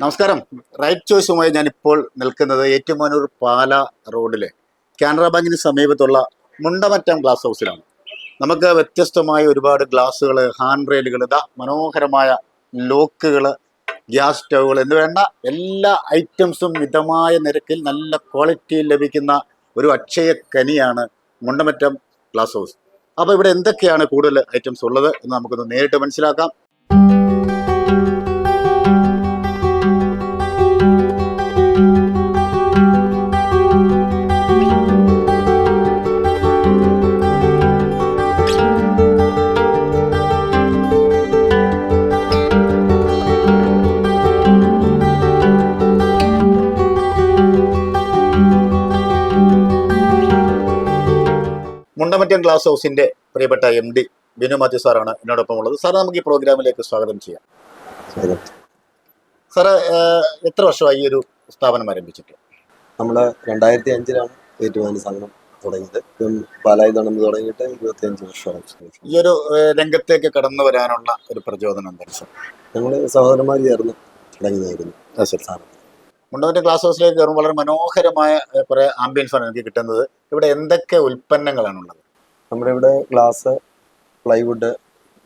നമസ്കാരം. റൈറ്റ് ചോയ്സുമായി ഞാനിപ്പോൾ നിൽക്കുന്നത് ഏറ്റുമാനൂർ പാല റോഡിലെ കാനറ ബാങ്കിന് സമീപത്തുള്ള മുണ്ടമറ്റം ഗ്ലാസ് ഹൗസിലാണ് നമുക്ക് വ്യത്യസ്തമായ ഒരുപാട് ഗ്ലാസ്സുകൾ ഹാൻഡ് റെയിലുകൾ ഇതാ മനോഹരമായ ലോക്കുകൾ ഗ്യാസ് സ്റ്റൗകൾ എന്ന് വേണ്ട എല്ലാ ഐറ്റംസും മിതമായ നിരക്കിൽ നല്ല ക്വാളിറ്റിയിൽ ലഭിക്കുന്ന ഒരു അക്ഷയ കനിയാണ് മുണ്ടമറ്റം ഗ്ലാസ് ഹൗസ് അപ്പോൾ ഇവിടെ എന്തൊക്കെയാണ് കൂടുതൽ ഐറ്റംസ് ഉള്ളത് എന്ന് നമുക്കൊന്ന് നേരിട്ട് മനസ്സിലാക്കാം. മുണ്ടമറ്റം ഗ്ലാസ് ഹൗസിന്റെ പ്രിയപ്പെട്ട എം ഡി ബിനു മാത്യു സാറാണ് എന്നോടൊപ്പം ഉള്ളത്. സാർ നമുക്ക് ഈ പ്രോഗ്രാമിലേക്ക് സ്വാഗതം ചെയ്യാം. സാറ് എത്ര വർഷമായി ഈ ഒരു സ്ഥാപനം ആരംഭിച്ചിട്ട്? നമ്മൾ രണ്ടായിരത്തി അഞ്ചിലാണ് ഏറ്റുമാനി സംഘം തുടങ്ങിയത്. ഇപ്പം പാലായി നടന്ന് തുടങ്ങിയിട്ട് ഇരുപത്തിയഞ്ച് വർഷമായി. ഈ ഒരു രംഗത്തേക്ക് കടന്നു വരാനുള്ള ഒരു പ്രചോദനം എന്താണ് സാർ ഞങ്ങൾ സഹോദരന്മാർ ചേർന്ന് തുടങ്ങിയതായിരുന്നു മുണ്ടോന്റെ സ്ഥാപനം മുണ്ടമറ്റം ഗ്ലാസ് ഹൗസിലേക്ക് കയറുമ്പോൾ വളരെ മനോഹരമായ കുറെ ആംബിയൻസ് ആണ് എനിക്ക് കിട്ടുന്നത്. ഇവിടെ എന്തൊക്കെ ഉൽപ്പന്നങ്ങളാണ് ഉള്ളത് നമ്മുടെ ഇവിടെ ഗ്ലാസ് പ്ലൈവുഡ്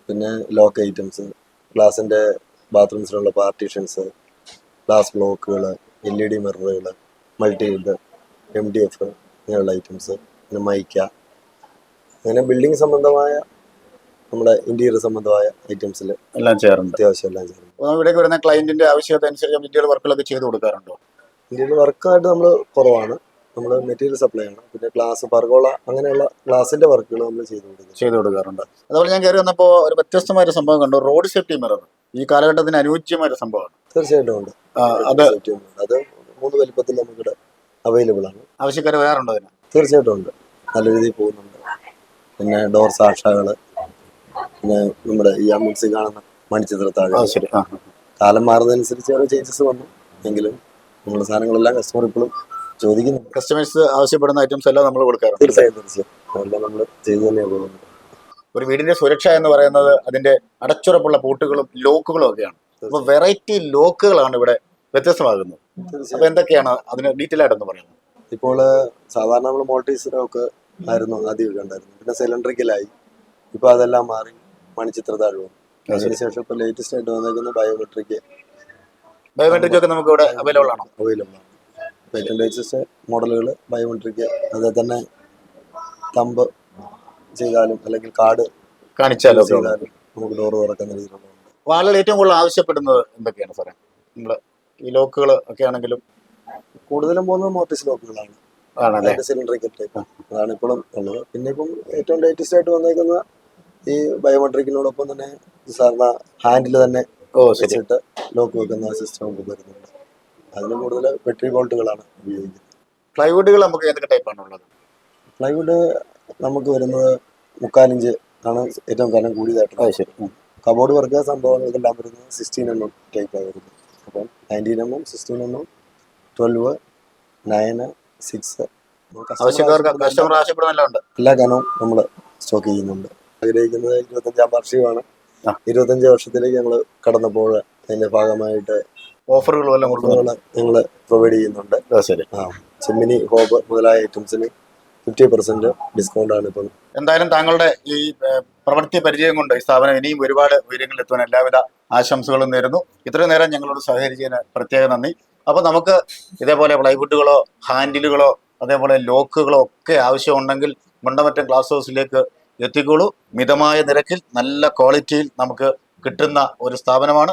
പിന്നെ ലോക്ക് ഐറ്റംസ് ഗ്ലാസിന്റെ ബാത്റൂംസിലുള്ള പാർട്ടീഷൻസ് ഗ്ലാസ് ബ്ലോക്കുകൾ L E D മിററുകൾ multi wood M D F ഇങ്ങനെയുള്ള ഐറ്റംസ് പിന്നെ മൈക്ക അങ്ങനെ ബിൽഡിംഗ് സംബന്ധമായ നമ്മുടെ ഇന്റീരിയർ സംബന്ധമായ ഐറ്റംസിൽ എല്ലാം ചേർന്ന് അത്യാവശ്യം എല്ലാം ചെയ്യാറുണ്ട്. ഇവിടേക്ക് വരുന്ന ക്ലയന്റിന്റെ ആവശ്യകത അനുസരിച്ച് ഇന്ത്യയിൽ വർക്കുകളൊക്കെ ചെയ്ത് കൊടുക്കാറുണ്ടോ? ഇന്ത്യയിൽ വർക്കായിട്ട് നമ്മൾ കുറവാണ്. നമ്മൾ മെറ്റീരിയൽ സപ്ലൈ ആണ് പിന്നെ ഗ്ലാസ് പർഗോള അങ്ങനെയുള്ള ഗ്ലാസിന്റെ വർക്കുകൾ നമ്മൾ ചെയ്തു കൊടുക്കുന്നത് ചെയ്തു കൊടുക്കാറുണ്ട്. അതുപോലെ ഞാൻ കയറി വന്നപ്പോൾ ഒരു വ്യത്യസ്തമായ ഒരു സംഭവം കണ്ടു. റോഡ് സേഫ്റ്റി മിറർ ഈ കാലഘട്ടത്തിന് അനുയോജ്യമായ ഒരു സംഭവമാണ്. തീർച്ചയായിട്ടും ഉണ്ട്. അത് അത് മൂന്ന് വലിപ്പത്തിൽ നമുക്കിവിടെ അവൈലബിൾ ആണ്. ആവശ്യക്കാർ വരാറുണ്ടോ അതിന്? തീർച്ചയായിട്ടും ഉണ്ട്. നല്ല രീതിയിൽ പോകുന്നുണ്ട്. പിന്നെ ഡോർ സാക്ഷകൾ പിന്നെ നമ്മുടെ ഈ അമ്മിക്സി കാണുന്ന മണിച്ചിത്രത്താഴ്. ആ ശരി. ആ കാലം മാറുന്നതനുസരിച്ച് ഓരോ ചേഞ്ചസ് വന്നു. എങ്കിലും നമ്മുടെ സാധനങ്ങളെല്ലാം കസ്റ്റമർ ഇപ്പോഴും ചോദിക്കുന്നുണ്ട് കസ്റ്റമേഴ്സ് ആവശ്യപ്പെടുന്ന ഐറ്റംസ് എല്ലാം നമ്മൾ കൊടുക്കാറുണ്ട് തീർച്ചയായും തീർച്ചയായും. അതെല്ലാം നമ്മൾ ചെയ്തു തന്നെയാണ് പോകുന്നത്. ഒരു വീടിന്റെ സുരക്ഷ എന്ന് പറയുന്നത് അതിന്റെ അടച്ചുറപ്പുള്ള പൂട്ടുകളും ലോക്കുകളും ഒക്കെയാണ്. അപ്പൊ വെറൈറ്റി ലോക്കുകളാണ് ഇവിടെ വ്യത്യസ്തമാകുന്നത്. അപ്പൊ തീർച്ചയായും എന്തൊക്കെയാണ് അതിന് ഡീറ്റെയിൽ ആയിട്ടൊന്ന് പറയുന്നത്? ഇപ്പോൾ സാധാരണ നമ്മൾ മോൾട്ടീസിലൊക്കെ ആയിരുന്നു ആദ്യമൊക്കെ ഉണ്ടായിരുന്നു പിന്നെ സിലിണ്ടറിക്കലായി ഇപ്പൊ അതെല്ലാം മാറി മണിച്ചിത്ര താഴ്വും അതിനുശേഷം ഇപ്പൊ ലേറ്റസ്റ്റ് ആയിട്ട് വന്നേക്കുന്ന ബയോമെട്രിക് ബയോമെട്രിക് ഒക്കെ നമുക്ക് ഇവിടെ അവൈലബിൾ ആണ്? അവൈലബിൾ ആണ്. ഏറ്റവും ലേറ്റസ്റ്റ് മോഡലുകൾ ബയോമെട്രിക് അതേ തന്നെ തമ്പ് ചെയ്താലും അല്ലെങ്കിൽ കാർഡ് കാണിച്ചാലോ ചെയ്താലും നമുക്ക് ഡോർ തുറക്കുന്ന രീതിയിലുള്ളതുണ്ട് ആളുകൾ ഏറ്റവും കൂടുതൽ ആവശ്യപ്പെടുന്നത് എന്തൊക്കെയാണ് സാറേ? നമ്മൾ ഈ ലോക്കുകൾ ഒക്കെ ആണെങ്കിലും കൂടുതലും പോകുന്നത് മോർട്ടിസ് ലോക്കുകളാണ്. സിലിണ്ടറിക്കൽ ടൈപ്പ് അതാണ് ഇപ്പോഴും ഉള്ളത്. പിന്നെ ഇപ്പം ഏറ്റവും ലേറ്റസ്റ്റ് ആയിട്ട് വന്നേക്കുന്ന ഈ ബയോമെട്രിക്കിനോടൊപ്പം തന്നെ സാറിന് ഹാൻഡിൽ തന്നെ വെച്ചിട്ട് ലോക്ക് വെക്കുന്ന സിസ്റ്റം നമുക്ക് വരുന്നുണ്ട്. അതിന് കൂടുതൽ പെട്രി ബോൾട്ടുകളാണ് ഉപയോഗിക്കുന്നത്. പ്ലൈവുഡുകൾ നമുക്ക് ഏതൊക്കെ ടൈപ്പാണ് ഉള്ളത്? പ്ലൈവുഡ് നമുക്ക് വരുന്നത് മുക്കാലിഞ്ച് ആണ് ഏറ്റവും കനം കൂടിയതായിട്ട് ശരി. കബോർഡ് വർക്ക് സംഭവം ഇതെല്ലാം വരുന്നത് സിക്സ്റ്റീൻ എം എം ടൈപ്പാണ് വരുന്നത്. അപ്പം nineteen M M sixteen M M twelve nine six എല്ലാ കനവും നമ്മൾ സ്റ്റോക്ക് ചെയ്യുന്നുണ്ട്. ആഗ്രഹിക്കുന്നത് ഇരുപത്തഞ്ചാം വാർഷികമാണ്. ഇരുപത്തഞ്ച് വർഷത്തിലേക്ക് ഞങ്ങൾ കടന്നപ്പോൾ അതിന്റെ ഭാഗമായിട്ട് ഓഫറുകളും എല്ലാം കൊടുക്കുന്നുണ്ട് ഞങ്ങൾ പ്രൊവൈഡ് ചെയ്യുന്നുണ്ട്. ശരി. ആ ചെമ്മിനി ഹോബ് മുതലായ ഐറ്റംസിന് ഫിഫ്റ്റി പെർസെന്റ് ഡിസ്കൗണ്ട് ആണ് ഇപ്പം. എന്തായാലും താങ്കളുടെ ഈ പ്രവൃത്തി പരിചയം കൊണ്ട് ഈ സ്ഥാപനം ഇനിയും ഒരുപാട് ഉയരങ്ങളിൽ എത്തുവാൻ എല്ലാവിധ ആശംസകളും നേരുന്നു. ഇത്രയും നേരം ഞങ്ങളോട് സഹകരിച്ചതിന് പ്രത്യേക നന്ദി. അപ്പോൾ നമുക്ക് ഇതേപോലെ പ്ലൈവുഡുകളോ ഹാൻഡിലുകളോ അതേപോലെ ലോക്കുകളോ ഒക്കെ ആവശ്യമുണ്ടെങ്കിൽ മുണ്ടമറ്റം ഗ്ലാസ് ഹൗസിലേക്ക് എത്തിക്കോളൂ. മിതമായ നിരക്കിൽ നല്ല ക്വാളിറ്റിയിൽ നമുക്ക് കിട്ടുന്ന ഒരു സ്ഥാപനമാണ്.